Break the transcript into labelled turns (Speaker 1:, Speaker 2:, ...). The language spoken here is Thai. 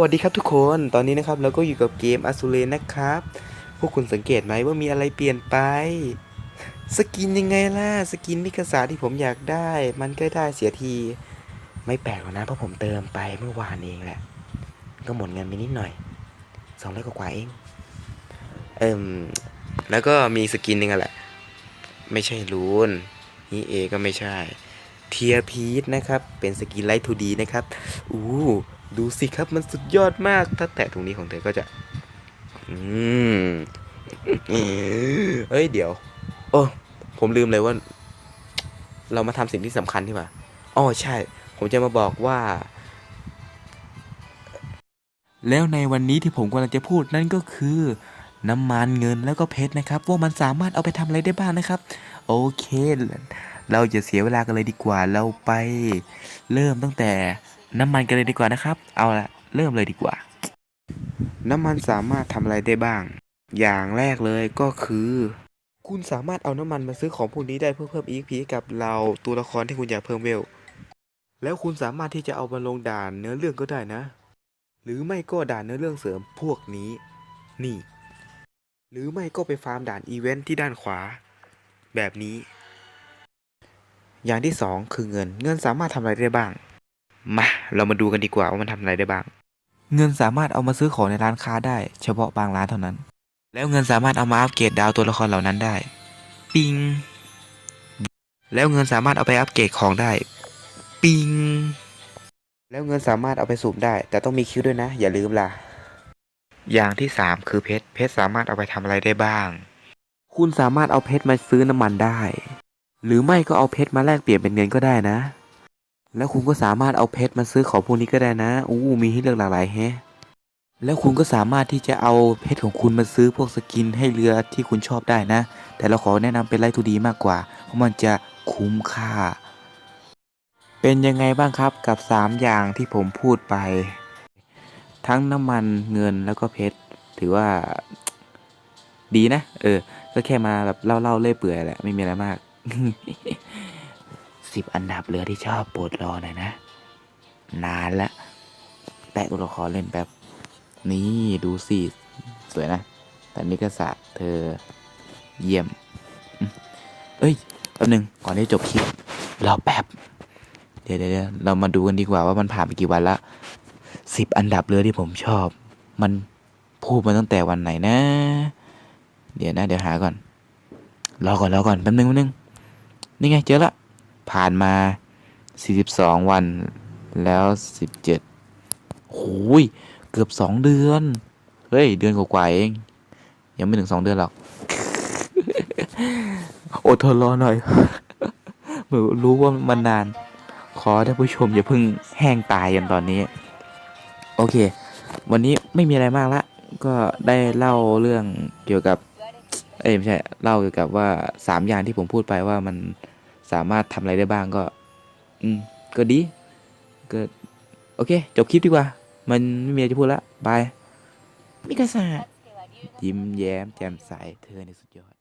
Speaker 1: วัสดีครับทุกคน ตอนนี้นะครับเราก็อยู่กับเกมอ s ูเ n นะครับ พวกคุณสังเกตไหมว่ามีอะไรเปลี่ยนไป สกินยังไงล่ะ สกินมิกาซาที่ผมอยากได้ มันก็ได้เสียที ไม่แปลกหรอกนะ เพราะผมเติมไปเมื่อวานเองแหละ ก็หมดเงินไปนิดหน่อยสองร้อยกว่าเอง เอิมแล้วก็มีสกินหนึงแหละ ไม่ใช่รูนนี่เอก็ไม่ใช่ เทียพีทนะครับ เป็นสกินไลท์ 2D นะครับ อู้ ดูสิครับมันสุดยอดมาก ถ้าแตะตรงนี้ของเธอก็จะ อืมเอ้ยเดี๋ยว โอ้ผมลืมเลยว่า เรามาทำสิ่งที่สำคัญที่ว่าอ๋อใช่ ผมจะมาบอกว่า แล้วในวันนี้ที่ผมกำลังจะพูดนั่นก็คือน้ำมันเงินแล้วก็เพชรนะครับ ว่ามันสามารถเอาไปทำอะไรได้บ้างนะครับ โอเค เราจะเสียเวลากันเลยดีกว่าเราไปเริ่มตั้งแต่ น้ำมันกันเลยดีกว่านะครับ เอาละเริ่มเลยดีกว่า น้ำมันสามารถทำอะไรได้บ้าง อย่างแรกเลยก็คือ คุณสามารถเอาน้ำมันมาซื้อของพวกนี้ได้เพื่อเพิ่ม EXP กับเราตัวละครที่คุณอยากเพิ่มเวล แล้วคุณสามารถที่จะเอามาลงด่านเนื้อเรื่องก็ได้นะ หรือไม่ก็ด่านเนื้อเรื่องเสริมพวกนี้ นี่ หรือไม่ก็ไปฟาร์มด่านอีเวนท์ที่ด้านขวา แบบนี้ อย่างที่สองคือเงิน เงินสามารถทำอะไรได้บ้าง มาเรามาดูกันดีกว่าว่ามันทำอะไรได้บ้าง เงินสามารถเอามาซื้อของในร้านค้าได้ เฉพาะบางร้านเท่านั้น แล้วเงินสามารถเอามาอัปเกรดดาวตัวละครเหล่านั้นได้ ปิง แล้วเงินสามารถเอาไปอัปเกรดของได้ ปิง แล้วเงินสามารถเอาไปสูบได้ แต่ต้องมีคิวด้วยนะ อย่าลืมล่ะ อย่างที่สามคือเพชร เพชรสามารถเอาไปทำอะไรได้บ้าง คุณสามารถเอาเพชรมาซื้อน้ำมันได้ หรือไม่ก็เอาเพชรมาแลกเปลี่ยนเป็นเงินก็ได้นะ แล้วคุณก็สามารถเอาเพชรมาซื้อของพวกนี้ก็ได้นะ อู้มีให้เลือกหลากหลายแฮะ แล้วคุณก็สามารถที่จะเอาเพชรของคุณมาซื้อพวกสกินให้เรือที่คุณชอบได้นะ แต่เราขอแนะนำเป็นไลท์ทูดีมากกว่า เพราะมันจะคุ้มค่า เป็นยังไงบ้างครับกับ 3 อย่างที่ผมพูดไป ทั้งน้ำมันเงินแล้วก็เพชร ถือว่าดีนะ เออ ก็แค่มาแบบเล่าๆเล่ยเปื่อยแหละ ไม่มีอะไรมาก สิบอันดับเรือที่ชอบโปรดรอหน่อยนะ นานละ แปะตัวละครเล่นแป๊บนี่ดูสิสวยนะ แต่มิกาสะเธอเยี่ยม เอ้ยแป๊บหนึง ก่อนที่จบคลิปรอแป๊บเดี๋ยวเดี๋ยวเดี๋ยวเรามาดูกันดีกว่าว่ามันผ่านไปกี่วันละสิบอันดับเรือที่ผมชอบ มันพูดมาตั้งแต่วันไหนนะ เดี๋ยวนะ เดี๋ยวหาก่อน รอก่อนรอก่อนแป๊บนึงแป๊บนึง นี่ไงเจอละ ผ่านมา 42 วันแล้ว 17โอ้ยเกือบ 2 เดือน เฮ้ย เดือนกว่าๆเอง ยังไม่ถึง 2 เดือนหรอกอดทนรอหน่อยเหมือนรู้ว่ามันนาน ขอท่านผู้ชมอย่าเพิ่งแห้งตายกันตอนนี้ โอเค วันนี้ไม่มีอะไรมากละ ก็ได้เล่าเรื่องเกี่ยวกับ เอ้ยไม่ใช่ เล่าเกี่ยวกับว่าสามอย่างที่ผมพูดไปว่ามัน สามารถทำอะไรได้บ้างก็ อืม ก็ดี ก็ โอเค จบคลิปดีกว่า มันไม่มีอะไรจะพูดละบายมิกาซายิ้มแย้มแจ่มใส เธอในสุดยอด